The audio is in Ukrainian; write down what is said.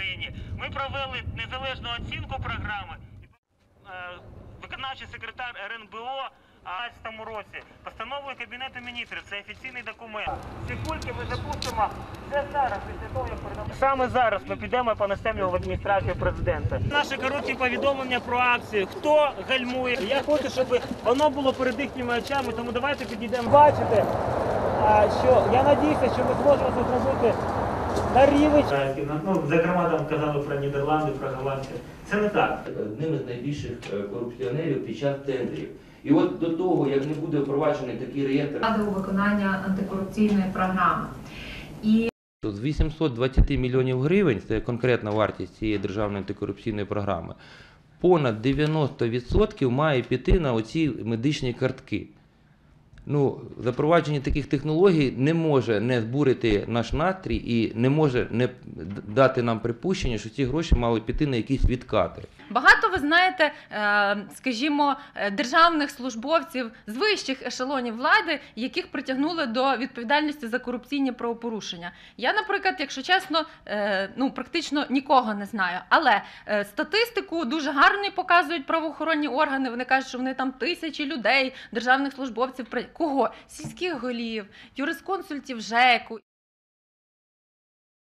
Україні. Ми провели незалежну оцінку програми. Е, Виконавчий секретар РНБО 2015 році постановою Кабінету міністрів. Це офіційний документ. Ці кульки ми запустимо вже зараз, після того, як передамо. Саме зараз ми підемо і понесемо в адміністрацію президента. Наші короткі повідомлення про акцію. Хто гальмує? Я хочу, щоб воно було перед їхніми очами, тому давайте підійдемо. Бачите, що я надіюся, що ми зможемо зробити на рівень. Ну, зокрема, там казали про Нідерланди, про Голландію. Це не так. одним із найбільших е, корупціонерів під час тендерів. І от до того, як не буде впроваджений такий реєстр, ради у виконання антикорупційної програми. І з 820 мільйонів гривень, це конкретна вартість цієї державної антикорупційної програми, понад 90% має піти на оці медичні картки. Ну, запровадження таких технологій не може не збурити наш настрій і не може не дати нам припущення, що ці гроші мали піти на якісь відкати. Багато ви знаєте, е, скажімо, е, державних службовців з вищих ешелонів влади, яких притягнули до відповідальності за корупційні правопорушення. Я, наприклад, якщо чесно, е, ну практично нікого не знаю. Але статистику дуже гарно показують правоохоронні органи. Вони кажуть, що вони там тисячі людей, державних службовців кого? Сільських голів, юрисконсультів ЖЕКу.